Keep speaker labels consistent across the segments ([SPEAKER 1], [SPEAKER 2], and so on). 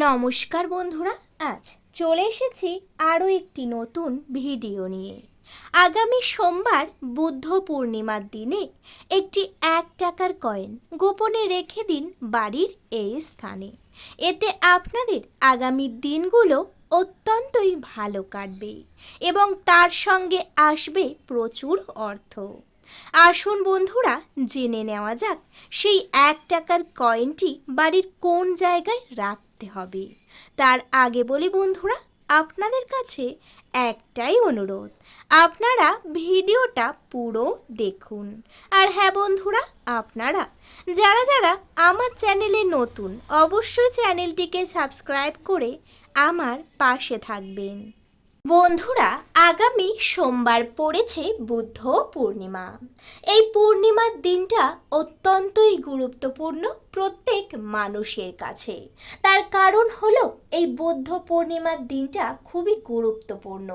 [SPEAKER 1] নমস্কার বন্ধুরা, আজ চলে এসেছি আরও একটি নতুন ভিডিও নিয়ে। আগামী সোমবার বুদ্ধ পূর্ণিমার দিনে একটি এক টাকার কয়েন গোপনে রেখে দিন বাড়ির এই স্থানে। এতে আপনাদের আগামী দিনগুলো অত্যন্তই ভালো কাটবে এবং তার সঙ্গে আসবে প্রচুর অর্থ। আসুন বন্ধুরা, জেনে নেওয়া যাক সেই এক টাকার কয়েনটি বাড়ির কোন জায়গায় রাখতে হবে। তার আগে বলি বন্ধুরা, আপনাদের কাছে একটাই অনুরোধ, আপনারা ভিডিওটা পুরো দেখুন। আর হ্যাঁ বন্ধুরা, আপনারা, যারা যারা আমার চ্যানেলে নতুন, অবশ্যই চ্যানেলটিকে সাবস্ক্রাইব করে আমার পাশে থাকবেন। বন্ধুরা, আগামী সোমবার পড়েছে বুদ্ধ পূর্ণিমা। এই পূর্ণিমার দিনটা অত্যন্তই গুরুত্বপূর্ণ প্রত্যেক মানুষের কাছে। তার কারণ হলো এই বৌদ্ধ পূর্ণিমার দিনটা খুবই গুরুত্বপূর্ণ।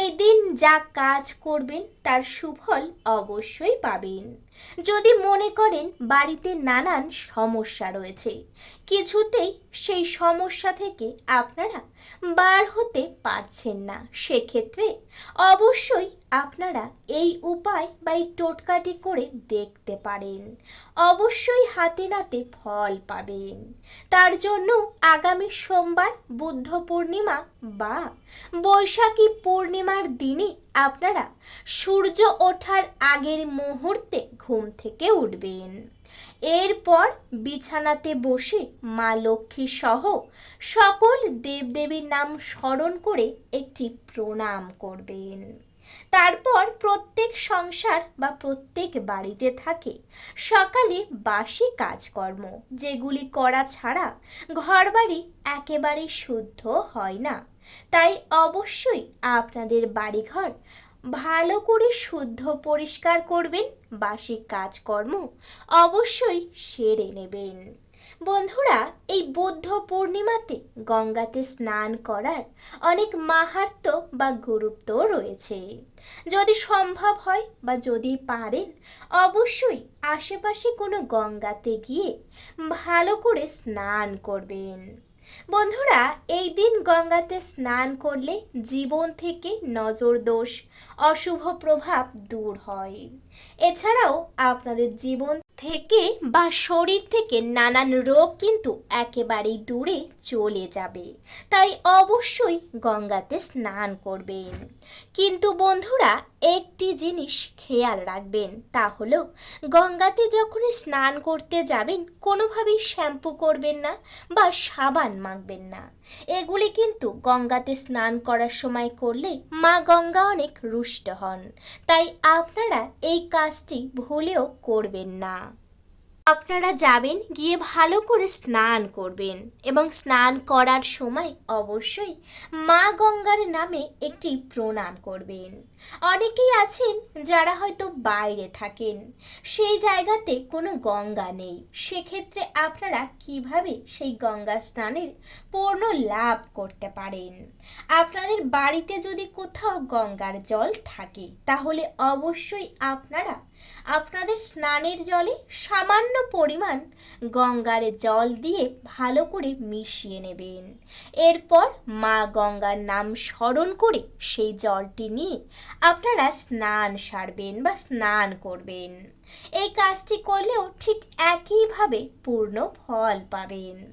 [SPEAKER 1] এই দিন যা কাজ করবেন, তার সুফল অবশ্যই পাবেন। যদি মনে করেন বাড়িতে নানান সমস্যা রয়েছে, কিছুতেই সেই সমস্যা থেকে আপনারা বার হতে পারছেন না, সেক্ষেত্রে অবশ্যই আপনারা এই উপায় বা এই টোটকাটি করে দেখতে পারেন। অবশ্যই হাতে নাতে ফল পাবেন। তার জন্য আগামী সোমবার বুদ্ধ পূর্ণিমা বা বৈশাখী পূর্ণিমার দিনে আপনারা সূর্য ওঠার আগের মুহূর্তে ঘুম থেকে উঠবেন। এরপর বিছানাতে বসে মা লক্ষ্মী সহ সকল দেবদেবীর নাম স্মরণ করে একটি প্রণাম করবেন। তারপর প্রত্যেক সংসার বা প্রত্যেক বাড়িতে থাকে। সকালে বাসি কাজকর্ম, যেগুলি করা ছাড়া ঘরবাড়ি একেবারে শুদ্ধ হয় না। তাই অবশ্যই আপনাদের বাড়িঘর ভালো করে শুদ্ধ পরিষ্কার করবেন, বাসি কাজকর্ম অবশ্যই সেরে নেবেন। বন্ধুরা, এই বৌদ্ধ পূর্ণিমাতে গঙ্গাতে স্নান করার অনেক মাহাত্ম্য বা গুরুত্ব রয়েছে। যদি সম্ভব হয় বা যদি পারেন, অবশ্যই আশেপাশে কোনো গঙ্গাতে গিয়ে ভালো করে স্নান করবেন। বন্ধুরা, এই দিন গঙ্গাতে স্নান করলে জীবন থেকে নজর দোষ অশুভ প্রভাব দূর হয়। এছাড়াও আপনাদের জীবন থেকে বা শরীর থেকে নানান রোগ কিন্তু একেবারেই দূরে চলে যাবে। তাই অবশ্যই গঙ্গাতে স্নান করবেন। কিন্তু বন্ধুরা একটি জিনিস খেয়াল রাখবেন, তা হলো গঙ্গাতে যখন স্নান করতে যাবেন, কোনোভাবেই শ্যাম্পু করবেন না বা সাবান মাখবেন না। এগুলি কিন্তু গঙ্গাতে স্নান করার সময় করলে মা গঙ্গা অনেক রুষ্ট হন। তাই আপনারা এই কাজটি ভুলেও করবেন না। আপনারা যাবেন, গিয়ে ভালো করে স্নান করবেন এবং স্নান করার সময় অবশ্যই মা গঙ্গার নামে একটি প্রণাম করবেন। অনেকেই আছেন যারা হয়তো বাইরে থাকেন, সেই জায়গাতে কোনো গঙ্গা নেই। সেক্ষেত্রে আপনারা কীভাবে সেই গঙ্গা স্নানের পূর্ণ লাভ করতে পারেন? আপনাদের বাড়িতে যদি কোথাও গঙ্গার জল থাকে, তাহলে অবশ্যই আপনারা আপনাদের স্নানের জলে সামান্য পরিমাণ গঙ্গার জল দিয়ে ভালো করে মিশিয়ে নেবেন। এরপর মা গঙ্গার নাম স্মরণ করে সেই জলটি নিয়ে আপনারা স্নান সারবেন বা স্নান করবেন। এই কাজটি করলেও ঠিক একইভাবে পূর্ণ ফল পাবেন।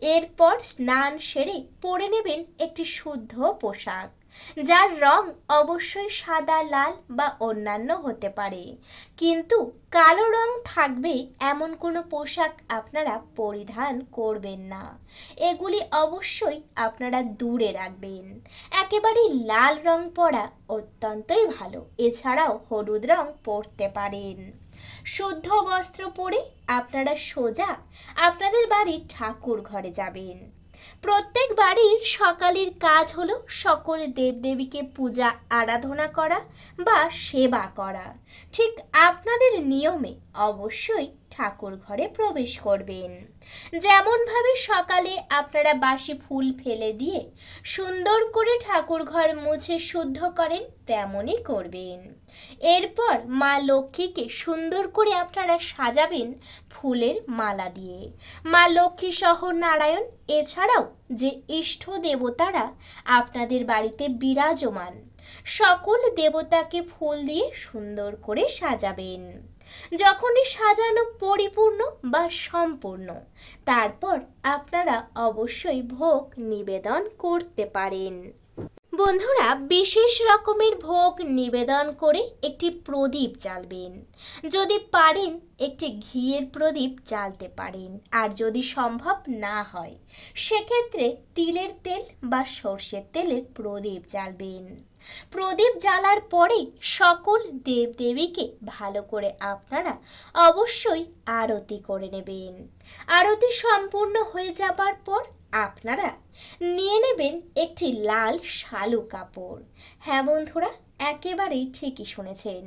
[SPEAKER 1] এরপর স্নান সেরে পরে নেবেন একটি শুদ্ধ পোশাক। যার রং অবশ্যই সাদা, লাল বা অন্যান্য হতে পারে। কিন্তু কালো রং থাকবে এমন কোনো পোশাক আপনারা পরিধান করবেন না। এগুলি অবশ্যই আপনারা দূরে রাখবেন। একেবারে লাল রং পরা অত্যন্তই ভালো। এছাড়াও হলুদ রং পরতে পারেন। শুদ্ধ বস্ত্র পরে আপনারা সোজা আপনাদের বাড়ির ঠাকুর ঘরে যাবেন। প্রত্যেক বাড়ির সকালের কাজ হলো সকল দেবদেবীকে পূজা, আরাধনা করা বা সেবা করা। ঠিক আপনাদের নিয়মে অবশ্যই ঠাকুর ঘরে প্রবেশ করবেন। যেমনভাবে সকালে আপনারা বাসি ফুল ফেলে দিয়ে সুন্দর করে ঠাকুর ঘর মুছে শুদ্ধ করেন, তেমনই করবেন। এরপর মা লক্ষ্মীকে সুন্দর করে আপনারা সাজাবেন ফুলের মালা দিয়ে। মা লক্ষ্মী সহ নারায়ণ, এছাড়াও যে ইষ্ট দেবতারা আপনাদের বাড়িতে বিরাজমান, সকল দেবতাকে ফুল দিয়ে সুন্দর করে সাজাবেন। যখনই সাজানো পরিপূর্ণ বা সম্পূর্ণ তারপর আপনারা অবশ্যই ভোগ নিবেদন করতে পারেন। বন্ধুরা, বিশেষ রকমের ভোগ নিবেদন করে একটি প্রদীপ জ্বালবেন। যদি পারেন, একটি ঘিয়ের প্রদীপ জ্বালতে পারেন। আর যদি সম্ভব না হয়, সেক্ষেত্রে তিলের তেল বা সর্ষের তেলের প্রদীপ জ্বালবেন। প্রদীপ জ্বালার পরে সকল দেবদেবীকে ভালো করে আপনারা অবশ্যই আরতি করে নেবেন। আরতি সম্পূর্ণ হয়ে যাবার পর আপনারা নিয়ে নেবেন একটি লাল শালু কাপড়। হ্যাঁ বন্ধুরা, একেবারেই ঠিকই শুনেছেন।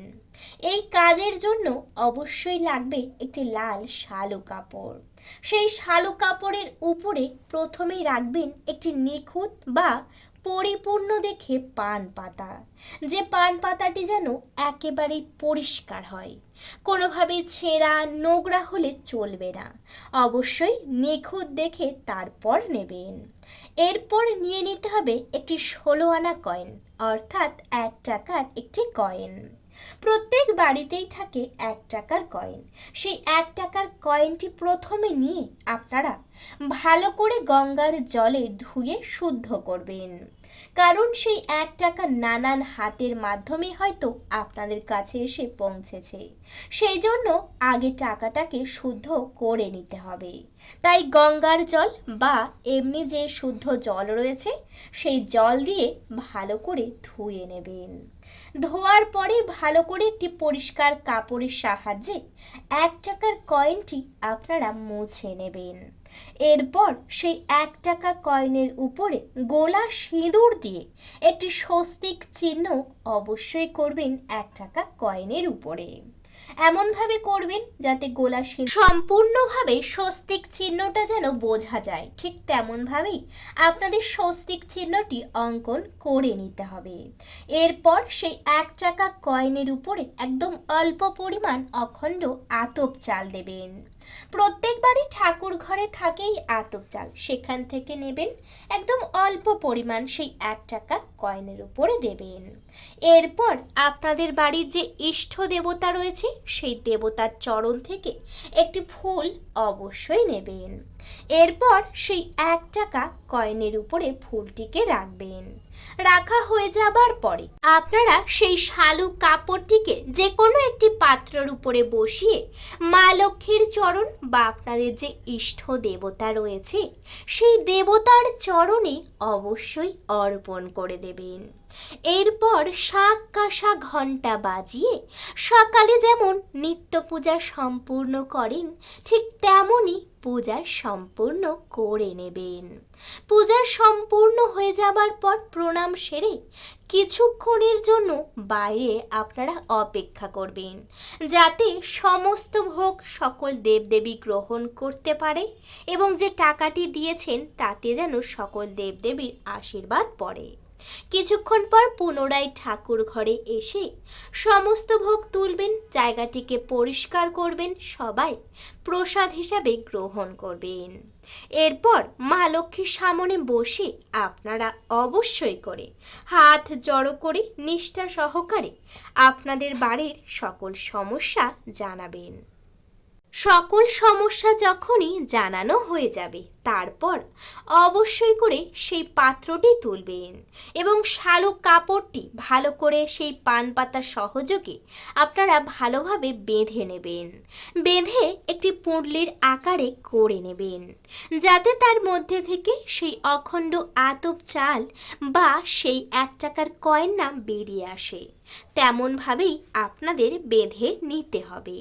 [SPEAKER 1] এই কাজের জন্য অবশ্যই লাগবে একটি লাল শালু কাপড়। সেই শালু কাপড়ের উপরে প্রথমেই রাখবেন একটি নিখুঁত বা পরিপূর্ণ দেখে পান পাতা। যে পান পাতাটি যেন একেবারেই পরিষ্কার হয় কোনোভাবে ছেঁড়া নোংরা হলে চলবে না। অবশ্যই নিখুঁত দেখে তারপর নেবেন। এরপর নিয়ে নিতে হবে একটি ষোলো আনা কয়েন, অর্থাৎ এক টাকার একটি কয়েন। প্রত্যেক বাড়িতেই থাকে এক টাকার কয়েন। সেই এক টাকার কয়েনটি প্রথমে নিয়ে আপনারা ভালো করে গঙ্গার জলে ধুয়ে শুদ্ধ করবেন। কারণ সেই এক টাকা নানান হাতের মাধ্যমে হয়তো আপনাদের কাছে এসে পৌঁছেছে। সেই জন্য আগে টাকাটাকে শুদ্ধ করে নিতে হবে। তাই গঙ্গার জল বা এমনি যে শুদ্ধ জল রয়েছে, সেই জল দিয়ে ভালো করে ধুয়ে নেবেন। ধোয়ার পরে ভালো করে একটি পরিষ্কার কাপড়ের সাহায্যে এক টাকার কয়েনটি আপনারা মুছে নেবেন। এরপর সেই এক টাকা কয়েনের উপরে গোলা সিঁদুর দিয়ে একটি স্বস্তিক চিহ্ন অবশ্যই করবেন এক টাকা কয়েনের উপরে। এমনভাবে করবেন যাতে গোলা সম্পূর্ণভাবে স্বস্তিক চিহ্নটা যেন বোঝা যায়। ঠিক তেমনভাবেই আপনাদের স্বস্তিক চিহ্নটি অঙ্কন করে নিতে হবে। এরপর সেই এক চাকা কয়েনের উপরে একদম অল্প পরিমাণ অখণ্ড আতপ চাল দেবেন। প্রত্যেকবারই ঠাকুর ঘরে থাকেই আতপ চাল। সেখান থেকে নেবেন একদম অল্প পরিমাণ সেই এক টাকা কয়েনের উপরে দেবেন। এরপর আপনাদের বাড়ির যে ইষ্ট দেবতা রয়েছে, সেই দেবতার চরণ থেকে একটি ফুল অবশ্যই নেবেন। এরপর সেই এক টাকা কয়েনের উপরে ফুলটিকে রাখবেন। রাখা হয়ে যাবার পরে আপনারা সেই শালু কাপড়টিকে যে কোনো একটি পাত্রের উপরে বসিয়ে মা লক্ষ্মীর চরণ বা আপনাদের যে ইষ্ট দেবতা রয়েছে, সেই দেবতার চরণে অবশ্যই অর্পণ করে দেবেন। এরপর শাক কাঁসা ঘণ্টা বাজিয়ে সকালে যেমন নিত্য পূজা সম্পূর্ণ করেন, ঠিক তেমনই পূজা সম্পূর্ণ করে নেবেন। পূজা সম্পূর্ণ হয়ে যাবার পর প্রণাম সেরে কিছুক্ষণের জন্য বাইরে আপনারা অপেক্ষা করবেন। যাতে সমস্ত ভোগ সকল দেবদেবী গ্রহণ করতে পারে এবং যে টাকাটি দিয়েছেন তাতে যেন সকল দেবদেবীর আশীর্বাদ পড়ে। কিছুক্ষণ পর পুনরায় ঠাকুর ঘরে এসে সমস্ত ভোগ তুলবেন, জায়গাটিকে পরিষ্কার করবেন, সবাই প্রসাদ হিসাবে গ্রহণ করবেন। এরপর মা লক্ষ্মীর সামনে বসে আপনারা অবশ্যই করে হাত জড়ো করে নিষ্ঠা সহকারে আপনাদের বাড়ির সকল সমস্যা জানাবেন। সকল সমস্যা যখনই জানানো হয়ে যাবে তারপর অবশ্যই করে সেই পাত্রটি তুলবেন এবং শালুক কাপড়টি ভালো করে সেই পান পাতা সহযোগে আপনারা ভালোভাবে বেঁধে নেবেন। বেঁধে একটি পুঁটলির আকারে করে নেবেন যাতে তার মধ্যে থেকে সেই অখণ্ড আতপ চাল বা সেই এক টাকার কয়েন না বেরিয়ে আসে। তেমনভাবেই আপনাদের বেঁধে নিতে হবে।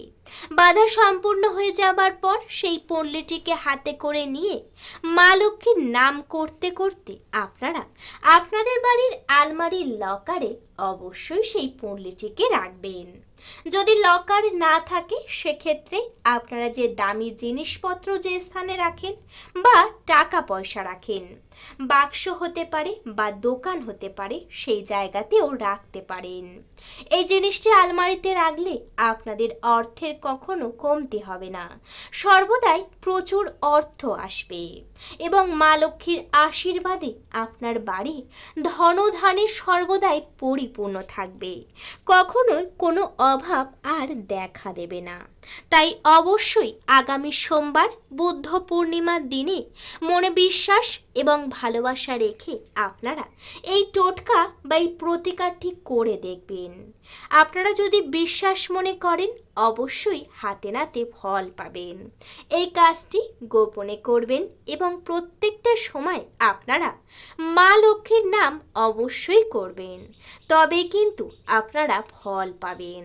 [SPEAKER 1] বাধা সম্পূর্ণ হয়ে যাবার পর সেই পল্লীটিকে হাতে করে নিয়ে মা লক্ষ্মীর নাম করতে করতে আপনারা আপনাদের বাড়ির আলমারির লকারে অবশ্যই সেই পল্লীটিকে রাখবেন। যদি লকার না থাকে, সেক্ষেত্রে আপনারা যে দামি জিনিসপত্র যে স্থানে রাখেন বা টাকা পয়সা রাখেন, বাক্স হতে পারে বা দোকান হতে পারে, সেই জায়গাতেও রাখতে পারেন। এই জিনিসটি আলমারিতে রাখলে আপনাদের অর্থের কখনো কমতি হবে না। সর্বদাই প্রচুর অর্থ আসবে এবং মা লক্ষ্মীর আশীর্বাদে আপনার বাড়ি ধনধানে সর্বদাই পরিপূর্ণ থাকবে। কখনোই কোনো অভাব আর দেখা দেবে না। তাই অবশ্যই আগামী সোমবার বুদ্ধ পূর্ণিমার দিনে মনে বিশ্বাস এবং ভালোবাসা রেখে আপনারা এই টোটকা বা এই প্রতিকারটি করে দেখবেন। আপনারা যদি বিশ্বাস মনে করেন, অবশ্যই হাতে নাতে ফল পাবেন। এই কাজটি গোপনে করবেন এবং প্রত্যেকটা সময় আপনারা মা লক্ষ্মীর নাম অবশ্যই করবেন। তবে কিন্তু আপনারা ফল পাবেন।